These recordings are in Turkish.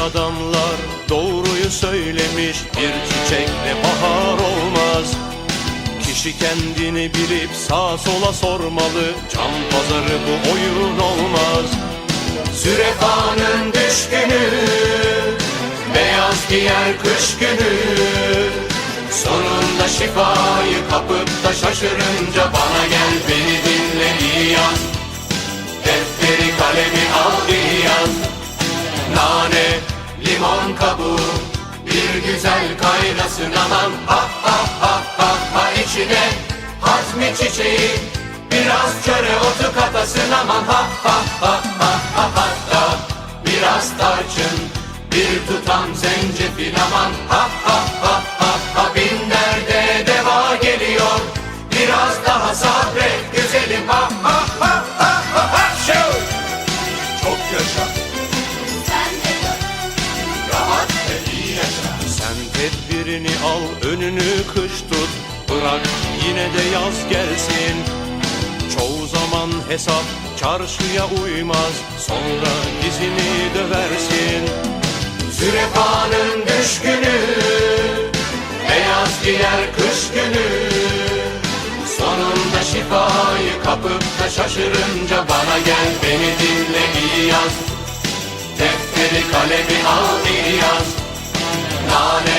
adamlar doğruyu söylemiş. Bir çiçekle bahar olmaz. Kişi kendini bilip sağa sola sormalı. Can pazarı bu oyun olmaz. Sürefanın düşkünü Beyaz giyer kış günü Sonunda şifayı kapıp da şaşırınca Bana gel beni dinle iyi yaz Defteri kalemi al iyi yaz Nane, limon kabuğu Bir güzel kaynasın aman. Ha ha ha ha ha içine Hazmi çiçeği Biraz çöre otu katasın aman. Ha ha ha ha ha hatta Biraz tarçın Bir tutam zencefil aman. Ha ha ha önünü kış tut. Bırak yine de yaz gelsin. Çoğu zaman hesap çarşıya uymaz. Sonra dizini döversin. Zürefanın düşkünü, beyaz giyer kış günü. Sonunda şifayı kapıp da şaşırınca bana gel beni dinle iyi yaz. Defteri kalemi al iyi yaz Nane,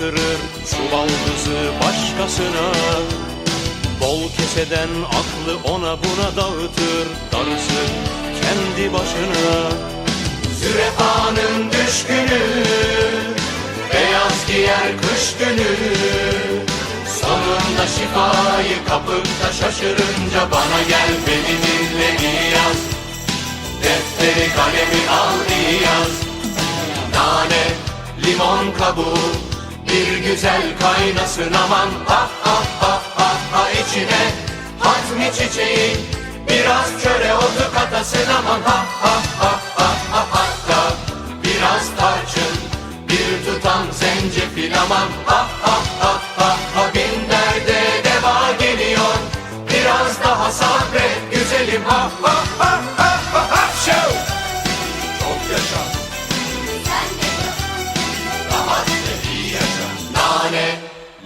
batırır, şu baldızı başkasına. Bol keseden aklı ona buna dağıtır, darısı kendi başına. Zürefanın düşkünü, beyaz giyer kış günü. Sonunda şifayı kapıp şaşırınca bana gel beni dinle yaz. Defteri kalemi al yaz Nane, limon kabuğu Bir güzel kaynasın aman. Ha ha ha ha ha içine Hazmi çiçeği Biraz çöre otu katasın aman. Ha ha ha ha ha hatta Biraz tarçın Bir tutam zencefil aman. Ha ha ha ha ha Bin derde deva geliyor Biraz daha sabret güzelim. Ha ha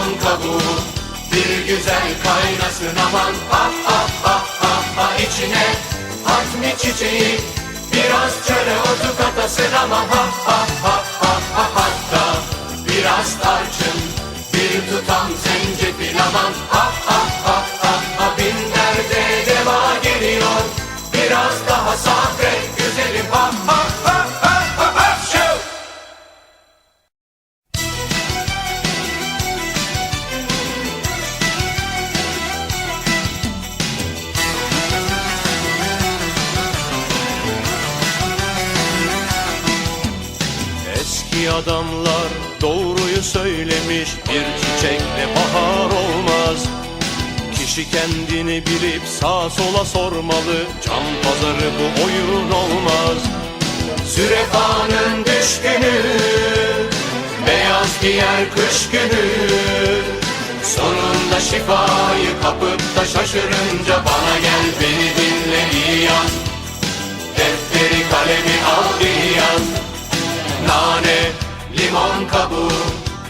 limon kabuğu, bir güzel kaynasın aman. Ha ha ha ha ha içine hazmi çiçeği, biraz çöre otu katasın ha ha ha ha Eski adamlar doğruyu söylemiş. Bir çiçekle bahar olmaz. Kişi kendini bilip sağa sola sormalı. Can pazarı bu oyun olmaz. Sürefanın düşkünü Beyaz giyer kış günü. Sonunda şifayı kapıp da şaşırınca Bana gel beni dinle iyi yaz Defteri kalemi al iyi yaz Nane, limon kabuğu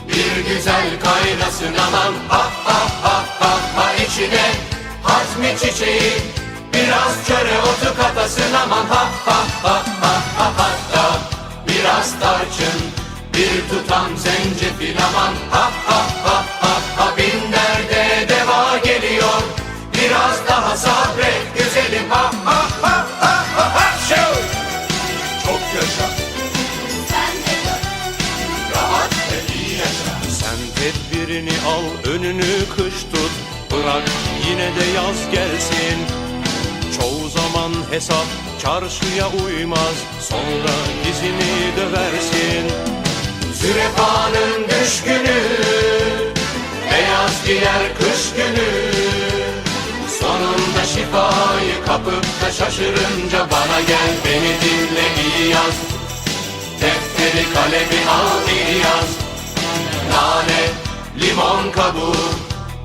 Bir güzel kaynasın aman. Ha ha ha ha ha içine Hazmi çiçeği Biraz çöre otu katasın aman. Ha ha ha ha ha hatta Biraz tarçın bir tutam zencefil aman. Ha ha yine de yaz gelsin. Çoğu zaman hesap çarşıya uymaz. Sonra dizini döversin. Zürefanın düşkünü, beyaz giyer kış günü. Sonunda şifayı kapıp da şaşırınca bana gel beni dinle iyi yaz. Defteri kalemi al iyi yaz Nane, limon kabuğu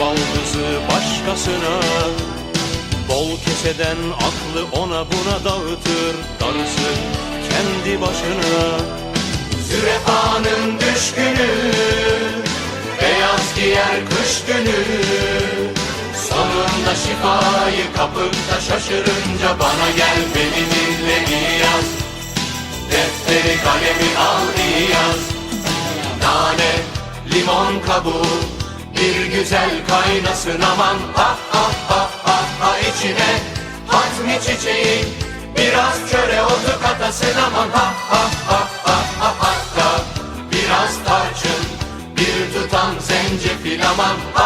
baldızı başkasına. Bol keseden aklı ona buna dağıtır, darısı kendi başına. Zürefanın düşkünü, beyaz giyer kış günü. Sonunda şifayı kapıp şaşırınca bana gel beni dinle yaz. Defteri kalemi al iyi yaz Nane, limon kabuğu Bir güzel kaynasın aman. Ha ha ha ha ha içine Hazmi çiçeği. Biraz çöre otu katasın aman. Ha ha ha ha ha hatta Biraz tarçın Bir tutam zencefil aman. Ha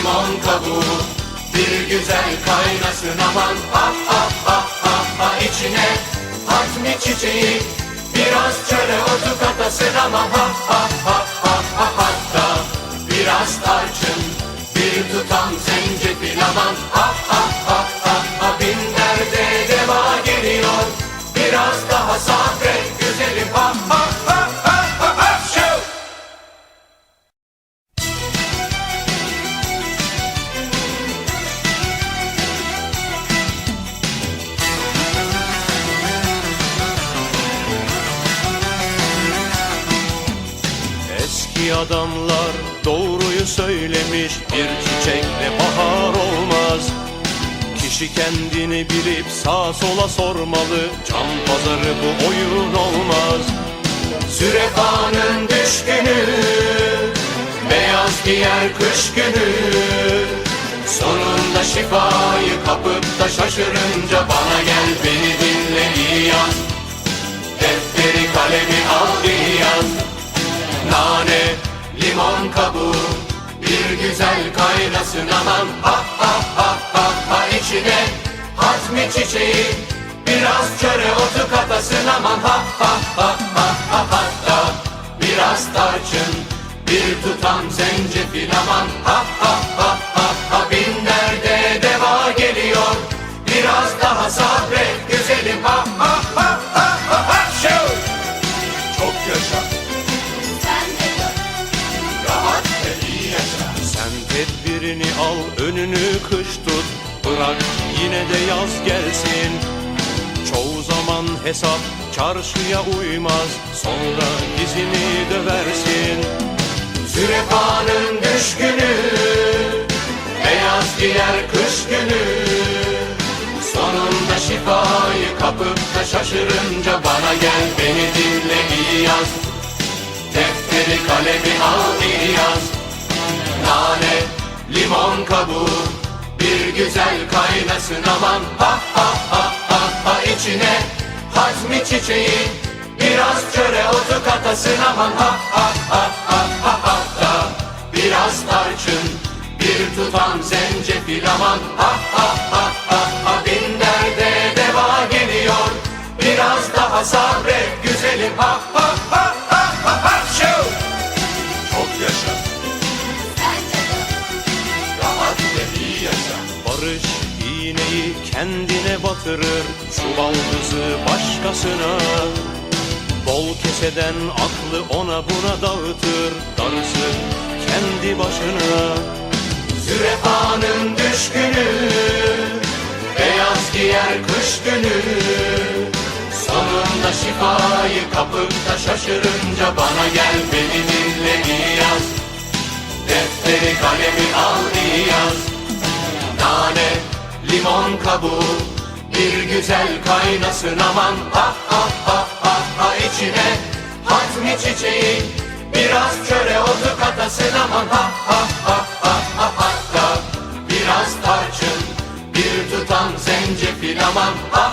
limon kabuğu, bir güzel kaynasın aman. Ha ha ha ha ha. İçine hatmi çiçeği, biraz çöre otu katasın aman ha ha ha ha ha hatta biraz tarçın, bir tutam zencefil aman. Ha ha ha ha ha. Bin derde deva geliyor, biraz daha sabret Bir çiçekle bahar olmaz. Kişi kendini bilip sağa sola sormalı. Can pazarı bu oyun olmaz. Zürefanın düşkünü Beyaz giyer kış günü. Sonunda şifayı kapıp da şaşırınca Bana gel beni dinle iyi yaz Defteri kalemi al iyi yaz Nane, limon kabuğu güzel kaynasın aman. Ha ha ha ha ha. İçine Hazmi çiçeği Biraz çöre otu katasın aman. Ha ha ha ha ha hatta Biraz tarçın Bir tutam zencefil aman. Ha ha ha yaz gelsin. Çoğu zaman hesap çarşıya uymaz Sonra dizini döversin. Zürefanın düşkünü Beyaz giyer kış günü. Sonunda şifayı kapıp da şaşırınca Bana gel beni dinle iyi yaz. Defteri kalemi al iyi yaz. Nane, limon kabuğu Bir güzel kaynasın aman. Ha ha ha ha ha. İçine Hazmi çiçeği Biraz çöre otu katasın aman. Ha ha ha ha ha ha da Biraz tarçın Bir tutam zencefil aman. Ha ha ha ha ha. Bin derde deva geliyor. Biraz daha sabret güzelim. Ha ha ha kendine batırır Çuval kızı başkasına. Bol keseden aklı ona buna dağıtır Darısı kendi başına. Zürefanın düşkünü Beyaz giyer kış günü. Sonunda şifayı kapıp da şaşırınca Bana gel beni dinle yaz limon kabuğu Bir güzel kaynasın aman. Ha ha ha ha ha içine Hazmi çiçeği Biraz çöre otu katasın aman. Ha ha ha ha ha hatta Biraz tarçın Bir tutam zencefil aman. Ha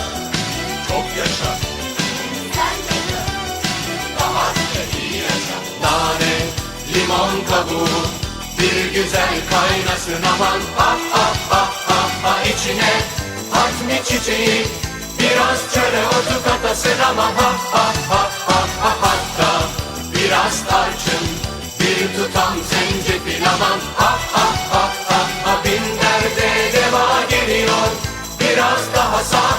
Limon kabuğu, bir güzel kaynasın aman. Ha ha ha ha ha içine hatmi çiçeği, biraz çöre otu katasın aman ha ha ha ha ha hatta biraz tarçın, bir tutam zencefil aman. Ha ha ha ha ha bin derde deva geliyor, biraz daha sağ